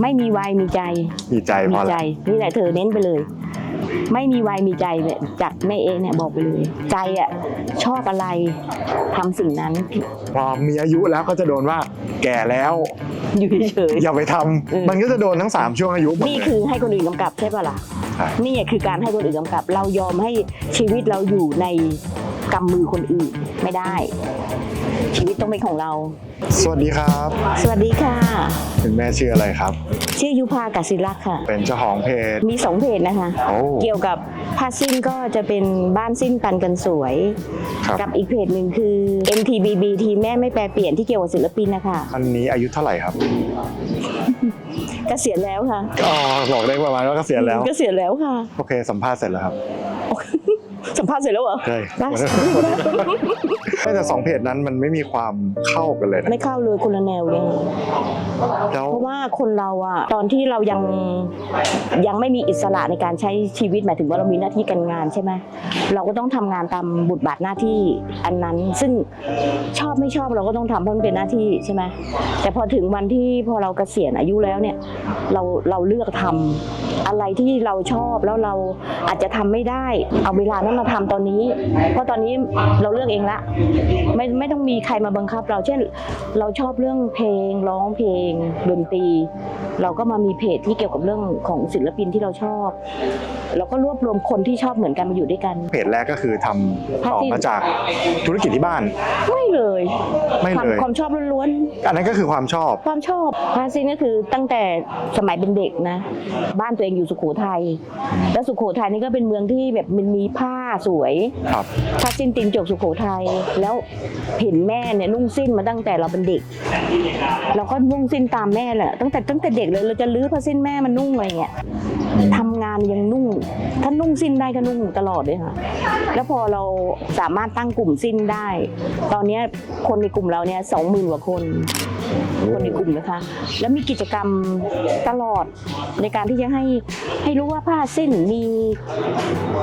ไม่มีวัยมีใจ มีใจพมีอใจแล้วนี่แหละเธอเน้นไปเลย ไม่มีวัยมีใจเนี่ยจากแม่เอเนี่ยบอกไปเลย ใจอะชอบอะไรทำสิ่งนั้น พอมีอายุแล้วก็จะโดนว่าแก่แล้วอยู่เฉย อย่าไปทำเออ มันก็จะโดนทั้ง 3 ช่วงอายุหมดนี่เลยคือให้คนอื่นกำกับใช่ปะล่ะ ใช่นี่คือการให้คนอื่นกำกับ เรายอมให้ชีวิตเราอยู่ในกำมือคนอื่นไม่ได้ ชีวิตต้องเป็นของเรา สวัสดีครับ สวัสดีค่ะ คุณแม่ชื่ออะไรครับ ชื่อยุพากัสิรักษ์ค่ะ เป็นเจ้าของเพจ มีสองเพจนะคะ โอ้เกี่ยวกับผ้าสิ้นก็จะเป็นบ้านสิ้นปันกันสวย ครับ กับอีกเพจหนึ่งคือ MTBB ทีแม่ไม่แปรเปลี่ยนที่เกี่ยวกับศิลปินนะคะอันนี้อายุเท่าไหร่ครับ เกษียณแล้วค่ะอ๋อบอกได้ประมาณว่าเกษียณแล้ว เกษียณแล้วค่ะ โอเค สัมภาษณ์เสร็จแล้วครับ สัมภาษณ์เสร็จแล้วเหรอ ใช่ ได้แต่สองเพจนั้นมันไม่มีความเข้ากันเลยนะ ไม่เข้าเลยคนละแนวเลยแล้ว เพราะว่าคนเราอะตอนที่เรายังยังไม่มีอิสระในการใช้ชีวิตหมายถึงว่าเรามีหน้าที่การงานใช่ไหมเราก็ต้องทำงานตามบทบาทหน้าที่อันนั้น ซึ่งชอบไม่ชอบเราก็ต้องทำเพราะมันเป็นหน้าที่ใช่ไหมแต่พอถึงวันที่พอเราเกษียณอายุแล้วเนี่ย เราเราเลือกทำอะไรที่เราชอบแล้วเราอาจจะทำไม่ได้ เอาเวลานั้นมาทำตอนนี้ เพราะตอนนี้เราเลือกเองละไม่ไม่ต้องมีใครมาบังคับ เราเช่น เราชอบเรื่องเพลงร้องเพลงดนตรี เราก็มามีเพจที่เกี่ยวกับเรื่องของศิลปินที่เราชอบ เราก็รวบรวมคนที่ชอบเหมือนกันมาอยู่ด้วยกัน เพจแรกก็คือทำต่อมาจากธุรกิจที่บ้าน ไม่เลยไม่ความเลย ความชอบ ล้วนอันนั้นก็คือความชอบๆความชอบพาซินก็คือตั้งแต่สมัยเป็นเด็กนะ บ้านตัวเองอยู่สุโขทัยแล้วสุโขทัยนี่ก็เป็นเมืองที่แบบมันมีผ้าสวยครับผ้าสิ้นตีนจกสุโขทัยแล้วเห็นแม่เนี่ยนุ่งสิ้นมาตั้งแต่เราเป็นเด็ก เราก็นุ่งสิ้นตามแม่แหละตั้งแต่ตั้งแต่เด็กเลยเราจะลื้อผ้าสิ้นแม่มันนุ่งอะไรเงี้ยทำงานยังนุ่ง ถ้านุ่งสิ้นได้ก็นุ่งตลอดเลยค่ะ แล้วพอเราสามารถตั้งกลุ่มสิ้นได้ ตอนนี้คนในกลุ่มเราเนี่ยสองหมื่นกว่าคนคนในกลุ่มนะคะ แล้วมีกิจกรรมตลอดในการที่จะให้ให้รู้ว่าผ้าสิ้นมี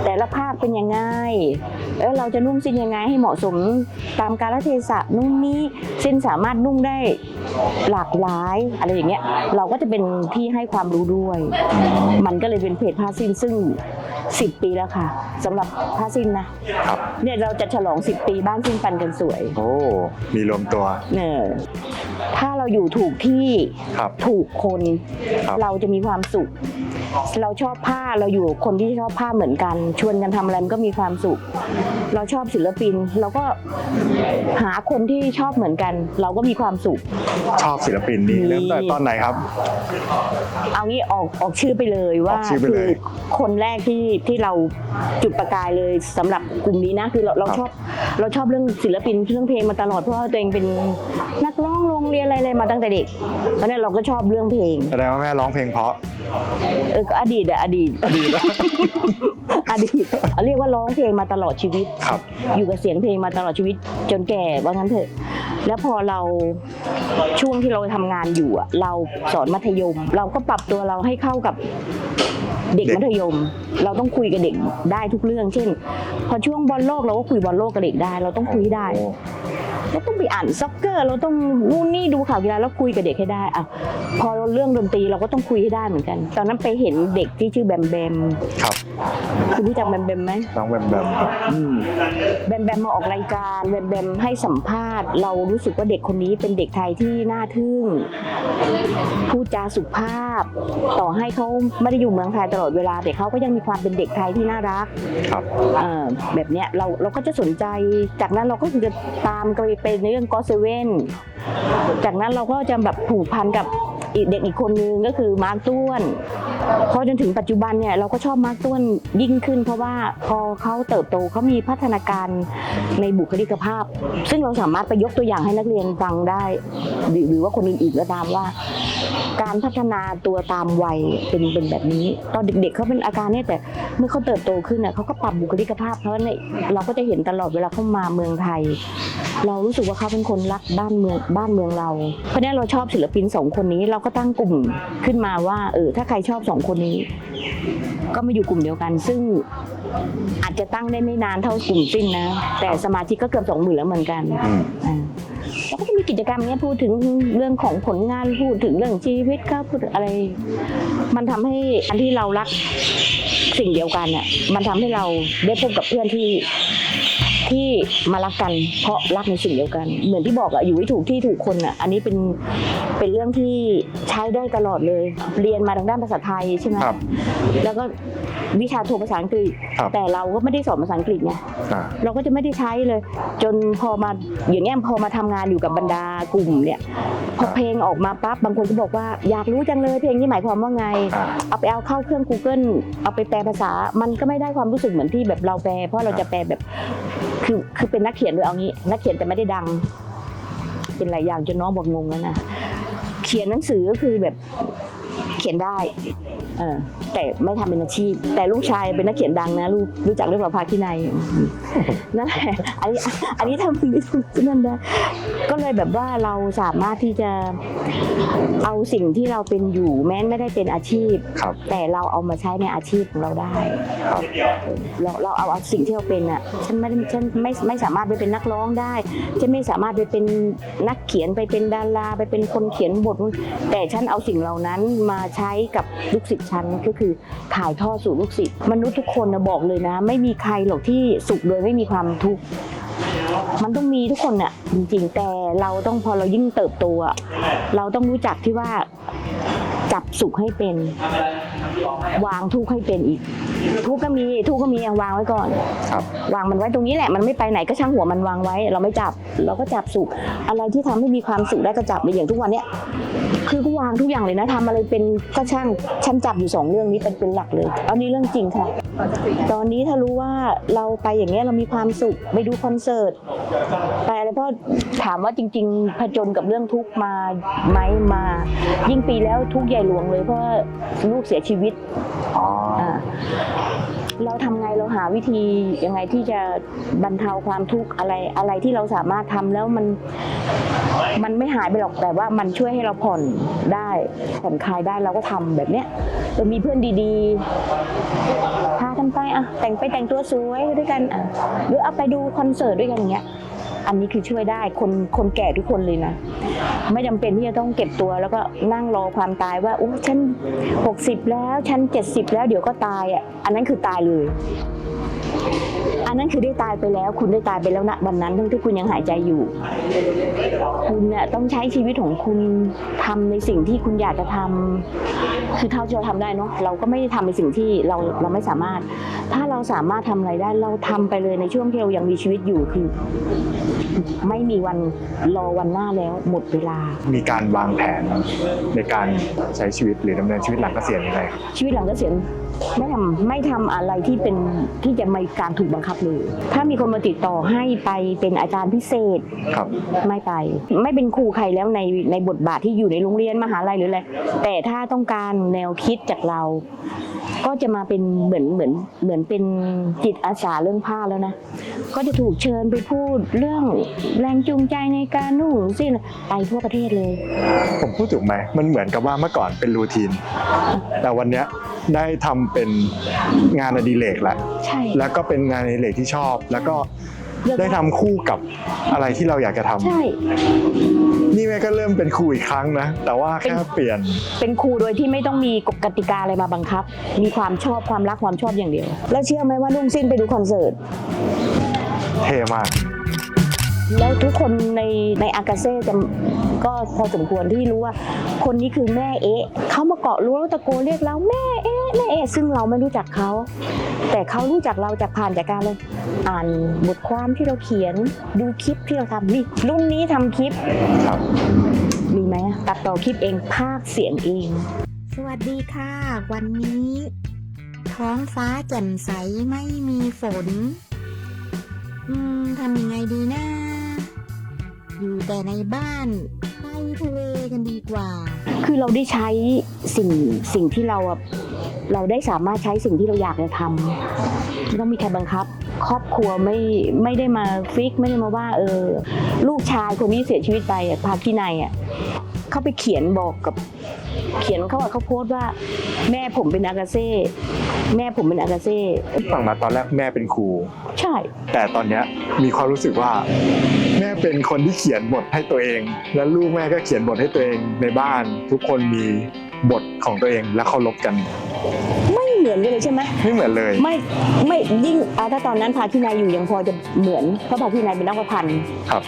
แต่ละภาพเป็นยังไงแล้วเราจะนุ่งสิ้นยังไงให้เหมาะสมตามกาลเทศะนู่นนี่สิ้นสามารถนุ่งได้หลากหลายอะไรอย่างเงี้ยเราก็จะเป็นที่ให้ความรู้ด้วย มันก็เลยเป็นเพจผ้าสิ้นซึ่ง10ปีแล้วค่ะสำหรับผ้าสิ้นนะครับเนี่ยเราจะฉลอง10ปีบ้านสิ้นปันกันสวย โอ้ มีรวมตัว เนี่ยถ้าเราอยู่ถูกที่ครับ ถูกคน ครับ เราจะมีความสุข เราชอบผ้าเราอยู่กับคนที่ชอบผ้าเหมือนกัน ชวนกันทำอะไรมันก็มีความสุข เราชอบศิลปิน เราก็หาคนที่ชอบเหมือนกัน เราก็มีความสุข ชอบศิลปินนี่มีเริ่มตั้งแต่ตอนไหนครับ เอางี้ออกออกชื่อไปเลยว่าออกชื่อไปเลยคนแรกที่ที่เราจุดประกายเลยสำหรับกลุ่มนี้นะคือเราเราครับ ชอบเราชอบเรื่องศิลปินเรื่องเพลงมาตลอดเพราะว่าตัวเองเป็นนักร้องโรงเรียนอะไรๆมาตั้งแต่เด็กเพราะฉะนั้นเราก็ชอบเรื่องเพลงแสดงว่าแม่ร้องเพลงเพราะ เออก็อดีตอะอดีต อดีต อดีตเรียกว่าร้องเพลงมาตลอดชีวิต ครับ อยู่กับเสียงเพลงมาตลอดชีวิตจนแก่ว่างั้นเถอะ แล้วพอเราช่วงที่เราทำงานอยู่อะเราสอนมัธยม เราก็ปรับตัวเราให้เข้ากับ เด็กเด็ก มัธยม เราต้องคุยกับเด็กได้ทุกเรื่อง เช่น พอช่วงบอลโลกเราก็คุยบอลโลกกับเด็กได้ เราต้องคุยได้ โอ้เราต้องไปอ่านซ็อกเกอร์ เราต้องนู่นนี่ดูข่าวกีฬาแล้วคุยกับเด็กให้ได้อะพอเรื่องดนตรีเราก็ต้องคุยให้ได้เหมือนกัน ตอนนั้นไปเห็นเด็กที่ชื่อแบมแบมครับคุณรู้จักแบมแบมไหม น้องแบมแบมแบมแบมมาออกรายการแบมแบมให้สัมภาษณ์ เรารู้สึกว่าเด็กคนนี้เป็นเด็กไทยที่น่าทึ่งพูดจาสุภาพ ต่อให้เขาไม่ได้อยู่เมืองไทยตลอดเวลาแต่เขาก็ยังมีความเป็นเด็กไทยที่น่ารักครับเอ่อแบบเนี้ยเราเราก็จะสนใจ จากนั้นเราก็จะตามไปเป็นเรื่องก็เซเว่นจากนั้นเราก็จะแบบผูกพันกับอีกเด็กอีกคนนึงก็คือมาร์คต้วนพอจนถึงปัจจุบันเนี่ยเราก็ชอบมาร์คต้วนยิ่งขึ้น เพราะว่าพอเขาเติบโตเขามีพัฒนาการในบุคลิกภาพ ซึ่งเราสามารถไปยกตัวอย่างให้นักเรียนฟังได้ หรือหรือว่าคนอื่นๆก็ตามว่า การพัฒนาตัวตามวัยเป็นเป็นแบบนี้ ตอนเด็กๆเขาเป็นอาการเนี่ยแต่เมื่อเขาเติบโตขึ้นน่ะเขาก็ปรับบุคลิกภาพเพราะในเราก็จะเห็นตลอดเวลาเขามาเมืองไทย เรารู้สึกว่าเขาเป็นคนรักบ้านเมืองบ้านเมืองเรา เพราะนั้นเราชอบศิลปินสองคนนี้เราก็ตั้งกลุ่มขึ้นมาว่าเออถ้าใครชอบสองคนนี้ ก็มาอยู่กลุ่มเดียวกัน ซึ่งอาจจะตั้งได้ไม่นานเท่ากลุ่มสิ้นนะ แต่สมาชิกก็เกือบสองหมื่นแล้วเหมือนกันอืมอ่าแล้วก็จะมีกิจกรรมเนี้ยพูดถึงเรื่องของผลงานพูดถึงเรื่องชีวิตก็พูดอะไร มันทำให้อันที่เรารักสิ่งเดียวกันอะมันทำให้เราได้พบกับเพื่อนที่ ที่มารักกันเพราะรักในสิ่งเดียวกัน เหมือนที่บอกอะอยู่ที่ถูกที่ถูกคนอะอันนี้เป็นเป็นเรื่องที่ใช้ได้ตลอดเลย เรียนมาทางด้านภาษาไทยใช่ไหมครับ แล้วก็ วิชาโทภาษาอังกฤษ ครับแต่เราก็ไม่ได้สอนภาษาอังกฤษไงอ่า เราก็จะไม่ได้ใช้เลย จนพอมาอย่างเงี้ยพอมาทำงานอยู่กับบรรดากลุ่มเนี่ยพอเพลงออกมาปั๊บบางคนก็บอกว่าอยากรู้จังเลยเพลงนี้หมายความว่าไง อ่า เอาไปเอาเข้าเครื่อง Google เอาไปแปลภาษา มันก็ไม่ได้ความรู้สึกเหมือนที่แบบเราแปล เพราะเราจะแปลแบบ คือคือเป็นนักเขียนด้วยเอางี้ นักเขียนแต่ไม่ได้ดัง เป็นหลายอย่างจนน้องบอกงงแล้วนะ เขียนหนังสือก็คือแบบเขียนได้ เออแต่ไม่ทำเป็นอาชีพ แต่ลูกชายเป็นนักเขียนดังนะลูกรู้จักเรื่องประภาคีในยนั่นแหละอันนี้อันนี้ทำไม่ถูกนั่นได้ก็เลยแบบว่าเราสามารถที่จะเอาสิ่งที่เราเป็นอยู่แม้ไม่ได้เป็นอาชีพครับแต่เราเอามาใช้ในอาชีพของเราได้ครับเราเราเอาเอาสิ่งที่เราเป็นอะฉันไม่ได้ฉันไม่ไม่สามารถไปเป็นนักร้องได้ฉันไม่สามารถไปเป็นนักเขียนไปเป็นดาราไปเป็นคนเขียนบท แต่ฉันเอาสิ่งเหล่านั้นมาใช้กับลูกศิษย์ชั้นก็คือถ่ายทอดสู่ลูกศิษย์มนุษย์ทุกคนนะบอกเลยนะ ไม่มีใครหรอกที่สุขโดยไม่มีความทุกข์มันต้องมีทุกคนน่ะจริงๆแต่เราต้องพอเรายิ่งเติบโตเราต้องรู้จักที่ว่า จับสุขให้เป็น วางทุกข์ให้เป็นอีก ทุกข์ก็มีทุกข์ก็มีเอาวางไว้ก่อนครับ วางมันไว้ตรงนี้แหละมันไม่ไปไหนก็ช่างหัวมันวางไว้ เราไม่จับเราก็จับสุขอะไรที่ทำให้มีความสุขได้ก็จับไปอย่างทุกวันเนี้ยคือก็วางทุกอย่างเลยนะทำอะไรเป็นก็ช่างฉันจับอยู่สองเรื่องนี้เป็นเป็นหลักเลยเอานี้เรื่องจริงค่ะ ตอนนี้ถ้ารู้ว่าเราไปอย่างเงี้ยเรามีความสุขไปดูคอนเสิร์ตไปอะไรเพราะถามว่าจริง ๆ ผจญกับเรื่องทุกข์มาไหมมา ยิ่งปีแล้วทุกข์ใหญ่หลวงเลยเพราะว่าลูกเสียชีวิตอ๋ออ่าเราทำไงเราหาวิธียังไงที่จะบรรเทาความทุกข์อะไรอะไรที่เราสามารถทำแล้วมันมันไม่หายไปหรอกแต่ว่ามันช่วยให้เราผ่อนได้ผ่อนคลายได้เราก็ทำแบบเนี้ยเรามีเพื่อนดีๆพากันไปอะแต่งไปแต่งตัวสวยด้วยกันอะหรือเอาไปดูคอนเสิร์ตด้วยกันอย่างเงี้ย อันนี้คือช่วยได้คนคนแก่ทุกคนเลยนะ ไม่จำเป็นที่จะต้องเก็บตัว แล้วก็นั่งรอความตายว่าอู้ฉันหกสิบแล้วฉันเจ็ดสิบแล้วเดี๋ยวก็ตายอะอันนั้นคือตายเลยอันนั้นคือได้ตายไปแล้ว คุณได้ตายไปแล้วนะวันนั้นทั้งที่คุณยังหายใจอยู่ คุณเนี่ยต้องใช้ชีวิตของคุณทำในสิ่งที่คุณอยากจะทำ คือเท่าที่เราทำได้เนาะเราก็ไม่ได้ทำในสิ่งที่เราเราไม่สามารถ ถ้าเราสามารถทำอะไรได้เราทำไปเลยในช่วงที่เรายังมีชีวิตอยู่คือ ไม่มีวันรอวันหน้าแล้วหมดเวลา มีการวางแผนในการใช้ชีวิตหรือดำเนินชีวิตหลังเกษียณยังไงครับชีวิตหลังเกษียณไม่ทำไม่ทำอะไรที่เป็นที่จะมีการถูกบังคับเลยถ้ามีคนมาติดต่อให้ไปเป็นอาจารย์พิเศษ ครับไม่ไป ไม่เป็นครูใครแล้วในในบทบาทที่อยู่ในโรงเรียนมหาลัยหรืออะไรแต่ถ้าต้องการแนวคิดจากเรา ก็จะมาเป็นเหมือนเหมือนเหมือนเป็นจิตอาสาเรื่องผ้าแล้วนะ ก็จะถูกเชิญไปพูดเรื่องแรงจูงใจในการนุ่งสิ้นไปทั่วประเทศเลย ผมพูดถูกไหมมันเหมือนกับว่าเมื่อก่อนเป็นรูทีน แต่วันเนี้ยได้ทำเป็นงานอดิเรกแล้ว ใช่ แล้วก็เป็นงานอดิเรกที่ชอบ แล้วก็ได้ทำคู่กับอะไรที่เราอยากจะทำใช่ นี่แม่ก็เริ่มเป็นครูอีกครั้งนะ แต่ว่าแค่เปลี่ยน เป็นครูโดยที่ไม่ต้องมีกติกาอะไรมาบังคับ มีความชอบความรักความชอบอย่างเดียว แล้วเชื่อไหมว่านุ่งสิ้นไปดูคอนเสิร์ต เท่มาก แล้วทุกคนในในอากาเซ่จะก็พอสมควรที่รู้ว่า คนนี้คือแม่เอ๊ะเขามาเกาะรั้วแล้วตะโกนเรียกเราแม่เอ๊ะแม่เอ๊ะซึ่งเราไม่รู้จักเขา แต่เขารู้จักเราจากผ่านจากการเลยอ่านบทความที่เราเขียนดูคลิปที่เราทำนี่รุ่นนี้ทำคลิปครับมีไหมตัดต่อคลิปเองภาคเสียงเอง สวัสดีค่ะ วันนี้ ท้องฟ้าแจ่มใสไม่มีฝน อืมทำยังไงดีนะ อยู่แต่ในบ้านไปทะเลกันดีกว่า คือเราได้ใช้สิ่งสิ่งที่เราอะเราได้สามารถใช้สิ่งที่เราอยากจะทำไม่ต้องมีใครบังคับ ครอบครัวไม่ไม่ได้มาฟิกไม่ได้มาว่า เออ ลูกชายคนนี้เสียชีวิตไปอะพาที่นายอะเขาไปเขียนบอกกับ เขียนเขาว่าเขาโพสต์ว่า แม่ผมเป็นอากาเซ่แม่ผมเป็นอากาเซ่ฟังมาตอนแรกแม่เป็นครู ใช่ แต่ตอนเนี้ยมีความรู้สึกว่า แม่เป็นคนที่เขียนบทให้ตัวเอง และลูกแม่ก็เขียนบทให้ตัวเองในบ้าน ทุกคนมีบทของตัวเองและเคารพกัน ไม่เหมือนกันเลยใช่ไหมไม่เหมือนเลย ไม่ไม่ยิ่งอะถ้าตอนนั้นพาที่นายอยู่ยังพอจะเหมือนเพราะพาที่นายเป็นนักประพันธ์ครับ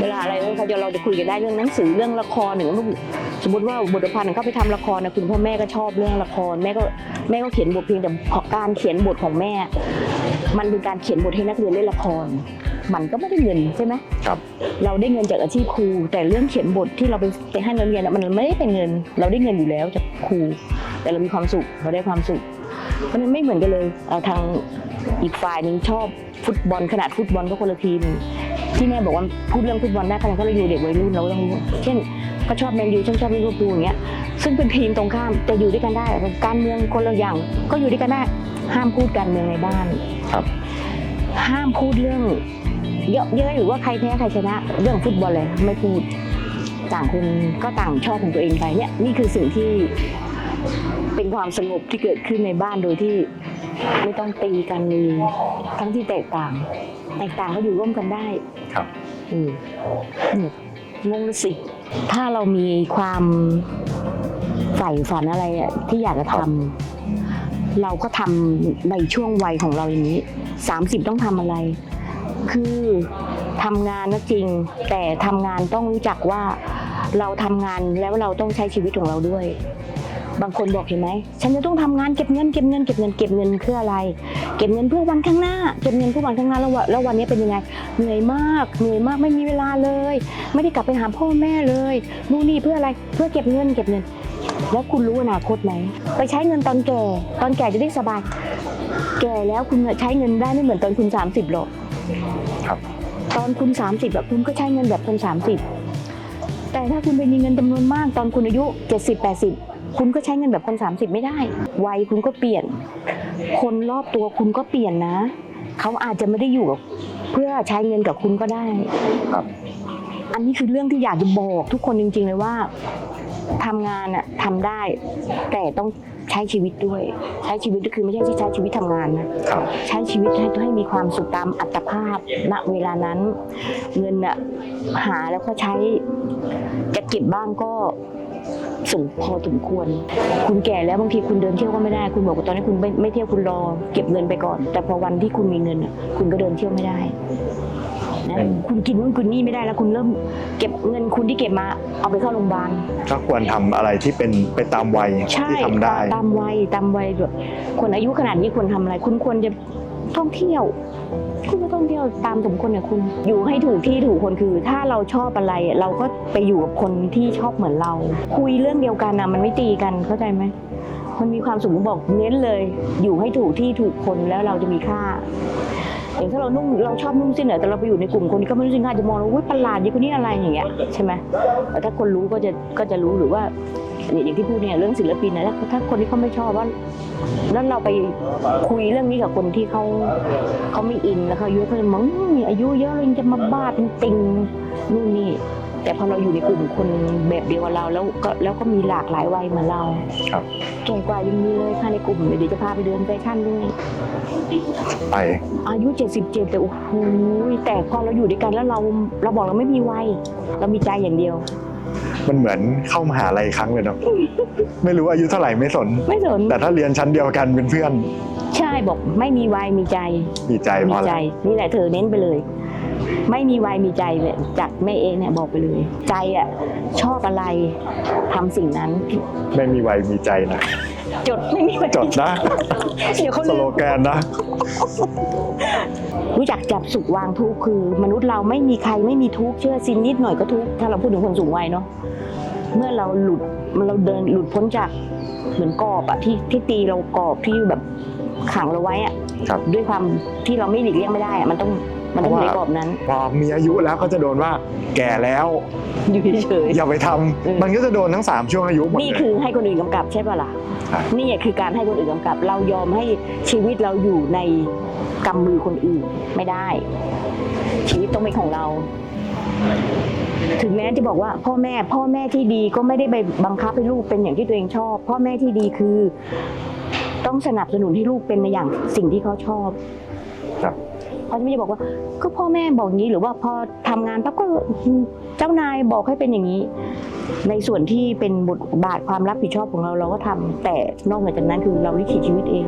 เวลาอะไรเขาจะเราจะคุยกันได้เรื่องหนังสือเรื่องละครหนึ่งลูกสมมติว่าบทประพันธ์เขาไปทำละครนะคุณพ่อแม่ก็ชอบเรื่องละคร แม่ก็แม่ก็เขียนบทเพียงแต่การเขียนบทของแม่ มันเป็นการเขียนบทให้นักเรียนเล่นละคร มันก็ไม่ได้เงินใช่ไหมครับเราได้เงินจากอาชีพครู แต่เรื่องเขียนบทที่เราไปไปให้นักเรียนอะมันไม่ได้เป็นเงิน เราได้เงินอยู่แล้วจากครู แต่เรามีความสุขเราได้ความสุขเพราะฉะนั้นไม่เหมือนกันเลยเอาทางอีกฝ่ายหนึ่งชอบฟุตบอลขนาดฟุตบอลก็คนละทีมที่แม่บอกว่าพูดเรื่องฟุตบอลได้ขนาดเราอยู่เด็กวัยรุ่นเราก็ต้องรู้เช่นก็ชอบแมนยูฉันชอบลิเวอร์พูลอย่างเงี้ยซึ่งเป็นทีมตรงข้ามแต่อยู่ด้วยกันได้ การเมืองคนละอย่างก็อยู่ด้วยกันได้ห้ามพูดการเมืองในบ้านครับ ห้ามพูดเรื่อง เยอะเยอะหรือว่าใครแพ้ใครชนะ เรื่องฟุตบอลเลยไม่พูดต่างคนก็ต่างชอบของตัวเองไปเนี่ยนี่คือสิ่งที่เป็นความสงบที่เกิดขึ้นในบ้านโดยที่ไม่ต้องตีกันเลยทั้งที่แตกต่าง แตกต่างก็อยู่ร่วมกันได้ครับอืมเนี่ยงงเลยสิ ถ้าเรามีความใฝ่ฝันอะไรอะที่อยากจะทำเราก็ทำในช่วงวัยของเราอย่างนี้สามสิบต้องทำอะไร คือทำงานนะจริง แต่ทำงานต้องรู้จักว่าเราทำงานแล้วเราต้องใช้ชีวิตของเราด้วย บางคนบอกเห็นไหมฉันจะต้องทำงานเก็บเงินเก็บเงินเก็บเงินเก็บเงินเพื่ออะไร เก็บเงินเพื่อวันข้างหน้า เก็บเงินเพื่อวันข้างหน้าแล้ววันแล้ววันนี้เป็นยังไงเหนื่อยมากเหนื่อยมากไม่มีเวลาเลย ไม่ได้กลับไปหาพ่อแม่เลยนู่นนี่เพื่ออะไรเพื่อเก็บเงินเก็บเงิน แล้วคุณรู้อนาคตไหมไปใช้เงินตอนแก่ ตอนแก่จะได้สบาย แก่แล้วคุณใช้เงินได้ไม่เหมือนตอนคุณ 30หรอก ครับตอนคุณ 30แบบคุณก็ใช้เงินแบบคน30 แต่ถ้าคุณไปมีเงินจำนวนมาก ตอนคุณอายุ 70 80 คุณก็ใช้เงินแบบคน 30 ไม่ได้ วัยคุณก็เปลี่ยน คนรอบตัวคุณก็เปลี่ยนนะ เขาอาจจะไม่ได้อยู่กับเพื่อใช้เงินกับคุณก็ได้ ครับ อันนี้คือเรื่องที่อยากจะบอกทุกคนจริง ๆ เลยว่า ทำงานอะทำได้ แต่ต้องใช้ชีวิตด้วย ใช้ชีวิตก็คือไม่ใช่ที่ใช้ชีวิตทำงานนะครับ ใช้ชีวิตให้ให้มีความสุขตามอัตภาพณเวลานั้น เงินอะหาแล้วก็ใช้จะเก็บบ้างก็สูงพอสมควร คุณแก่แล้วบางทีคุณเดินเที่ยวก็ไม่ได้ คุณบอกว่าตอนนี้คุณไม่ไม่เที่ยวคุณรอ เก็บเงินไปก่อน แต่พอวันที่คุณมีเงินอะคุณก็เดินเที่ยวไม่ได้ นะอืมคุณกินนู่นคุณนี่ไม่ได้แล้วคุณเริ่มเก็บเงินคุณที่เก็บมาเอาไปเข้าโรงพยาบาลก็ควรทำอะไรที่เป็นไปตามวัยใช่ที่ทำได้ ตามวัยตามวัยแบบคนอายุขนาดนี้ควรทำอะไร คุณควรจะท่องเที่ยว คุณก็ท่องเที่ยวตามสมควรเนี่ยคุณอยู่ให้ถูกที่ถูกคนคือ ถ้าเราชอบอะไร เราก็ไปอยู่กับคนที่ชอบเหมือนเรา คุยเรื่องเดียวกันนะมันไม่ตีกันเข้าใจไหมมันมีความสุขบอกเน้นเลย อยู่ให้ถูกที่ถูกคนแล้วเราจะมีค่า อย่างถ้าเรานุ่งเราชอบนุ่งสิ้นเนี่ยแต่เราไปอยู่ในกลุ่มคนที่ก็ไม่รู้สินง่าจะมองเราอุ้ยประหลาดยี่คนนี้อะไรอย่างเงี้ยใช่ไหมแต่ถ้าคนรู้ก็จะก็จะรู้หรือว่าอย่างที่พูดเนี่ยเรื่องศิลปินนะถ้าคนที่เขาไม่ชอบว่าแล้วเราไปคุยเรื่องนี้กับคนที่เขาเขาไม่อินแล้วเขาอายุเขาจะมองมีอายุเยอะเลยจะมาบ้าเป็นติงนู่นนี่ แต่พอเราอยู่ในกลุ่มคนแบบเดียวกับเราแล้วก็แล้วก็มีหลากหลายวัยเหมือนเราครับแก่กว่ายังมีเลยค่ะในกลุ่มเดี๋ยวจะพาไปเดินแฟชั่นด้วย ไป อายุ77แต่โอ้โหแต่พอเราอยู่ด้วยกันแล้วเราเราบอกเราไม่มีวัยเรามีใจอย่างเดียว มันเหมือนเข้ามหาลัยครั้งเลยเนาะ ไม่รู้อายุเท่าไหร่ไม่สน ไม่สนแต่ถ้าเรียนชั้นเดียวกันเป็นเพื่อน ใช่บอกไม่มีวัยมีใจ มีใจพมีอใจแล้วนี่แหละเธอเน้นไปเลย ไม่มีวัยมีใจเลยจากแม่เองเนี่ยบอกไปเลย ใจอะชอบอะไรทำสิ่งนั้น ไม่มีวัยมีใจนะ จดไม่มีวัยจดนะ เดี๋ยวเขาสลืโลม แกนนะ รู้จักจับสุขวางทุกข์คือ มนุษย์เราไม่มีใครไม่มีทุกข์เชื่อสินนิดหน่อยก็ทุกข์ถ้าเราพูดถึงคนสูงวัยเนาะเมื่อเราหลุดเราเดินหลุดพ้นจากเหมือนกรอบอะที่ที่ตีเรากรอบที่แบบขังเราไว้อะครับ ด้วยความที่เราไม่หลีกเลี่ยงไม่ได้อะมันต้อง มันต้องอยู่ในกรอบนั้นพอมีอายุแล้วก็จะโดนว่าแก่แล้วอยู่เฉยอย่าไปทำเออมันก็จะโดนทั้งสามช่วงอายุหมดนี่เลยคือให้คนอื่นกำกับใช่ป่ะล่ะใช่นี่คือการให้คนอื่นกำกับ เรายอมให้ชีวิตเราอยู่ในกำมือคนอื่นไม่ได้ ชีวิตต้องเป็นของเราถึงแม้จะบอกว่าพ่อแม่พ่อแม่ที่ดีก็ไม่ได้ไปบังคับให้ลูกเป็นอย่างที่ตัวเองชอบ พ่อแม่ที่ดีคือ ต้องสนับสนุนให้ลูกเป็นในอย่างสิ่งที่เขาชอบครับ เขาจะไม่ได้บอกว่า ก็พ่อแม่บอกอย่างนี้หรือว่าพอทำงานปั๊บก็เจ้านายบอกให้เป็นอย่างนี้ ในส่วนที่เป็นบทบาทความรับผิดชอบของเราเราก็ทำแต่นอกเหนือจากนั้นคือเราลิขิตชีวิตเอง